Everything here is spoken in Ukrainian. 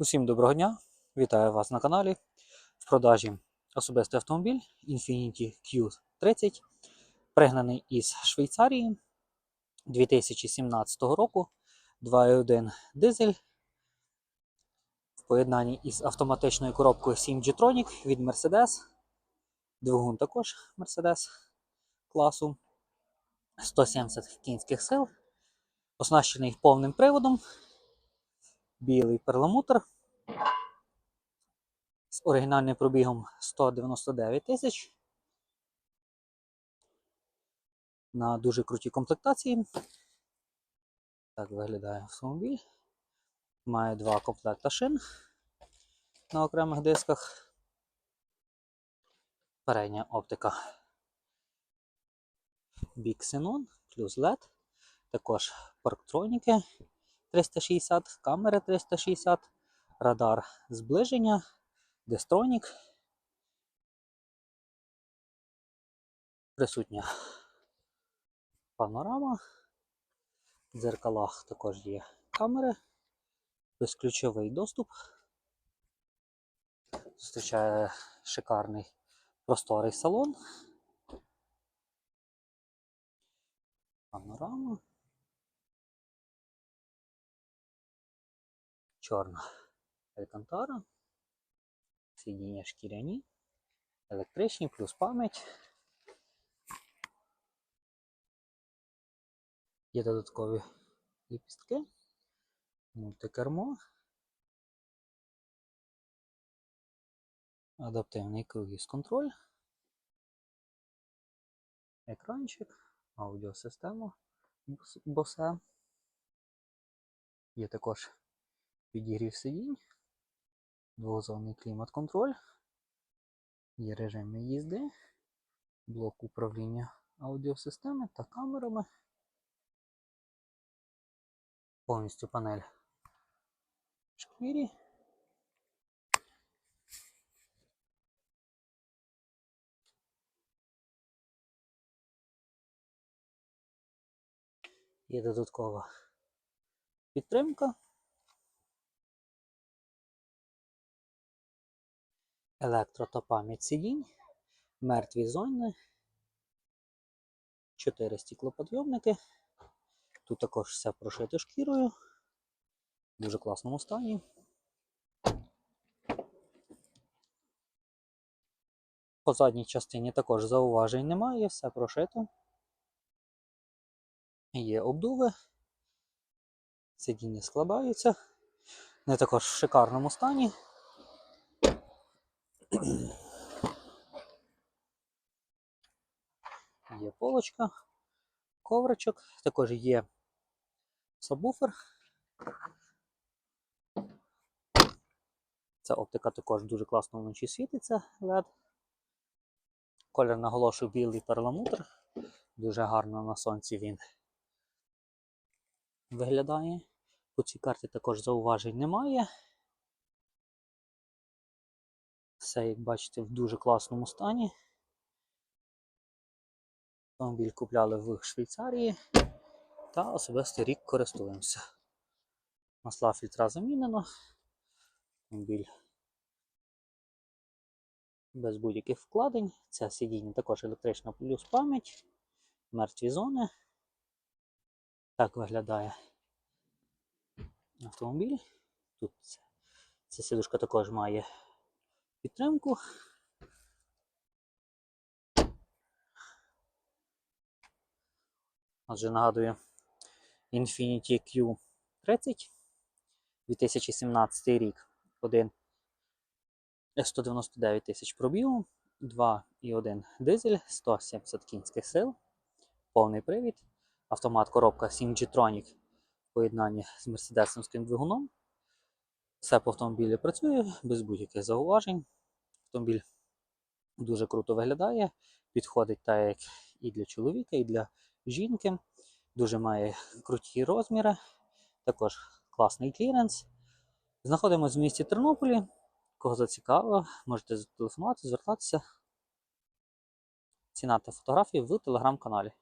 Усім доброго дня! Вітаю вас на каналі. В продажі особистий автомобіль Infiniti Q30, пригнаний із Швейцарії 2017 року. 2.1 дизель в поєднанні із автоматичною коробкою 7 G-Tronic від Mercedes. Двигун також Mercedes класу 170 кінських сил, оснащений повним приводом білий перламутр з оригінальним пробігом 199 тисяч. На дуже крутій комплектації. Так виглядає автомобіль. Має два комплекта шин на окремих дисках. Передня оптика Big Xenon плюс LED. Також парктроніки 360, камери 360, радар зближення, дестронік. Присутня панорама. В дзеркалах також є камери, безключовий доступ. Зустрічає шикарний просторий салон. Панорама. Чорна алькантара, сидіння шкіряні, електричні, плюс пам'ять. Є додаткові ліпістки, мультикермо, адаптивний круїз контроль, екранчик, аудіосистема Bose. Є також підігрів сидінь, двозонний клімат-контроль, є режими їзди, блок управління аудіосистеми та камерами. Повністю панель в шкірі. Є додаткова підтримка. Електро та пам'ять сидінь, мертві зони, 4 стіклоподйомники. Тут також все прошито шкірою. В дуже класному стані. По задній частині також зауважень немає, все прошито. Є обдуви, сидіння складаються. Вони також в шикарному стані. Є полочка, ковричок, також є сабвуфер. Ця оптика також дуже класно вночі світиться LED. Колір наголошую білий перламутр. Дуже гарно на сонці він виглядає. По цій карті також зауважень немає. Все, як бачите, в дуже класному стані. Автомобіль купляли в Швейцарії та особистий рік користуємося. Масла фільтра замінено. Автомобіль без будь-яких вкладень. Це сидіння також електрична плюс пам'ять, мертві зони. Так виглядає автомобіль. Тут ця сідушка також має підтримку. Отже, нагадую, Infiniti Q30 2017 рік. 1 199 тисяч пробігу, 2,1 дизель, 170 кінських сил, повний привід, автомат коробка 7G Tronic в поєднанні з мерседесовським двигуном. Все по автомобілі працює без будь-яких зауважень. Автомобіль дуже круто виглядає, підходить так як і для чоловіка, і для жінки. Дуже має круті розміри, також класний кліренс. Знаходимося в місті Тернополі. Кого зацікавило, можете зателефонувати, звертатися. Ціна та фотографії в телеграм-каналі.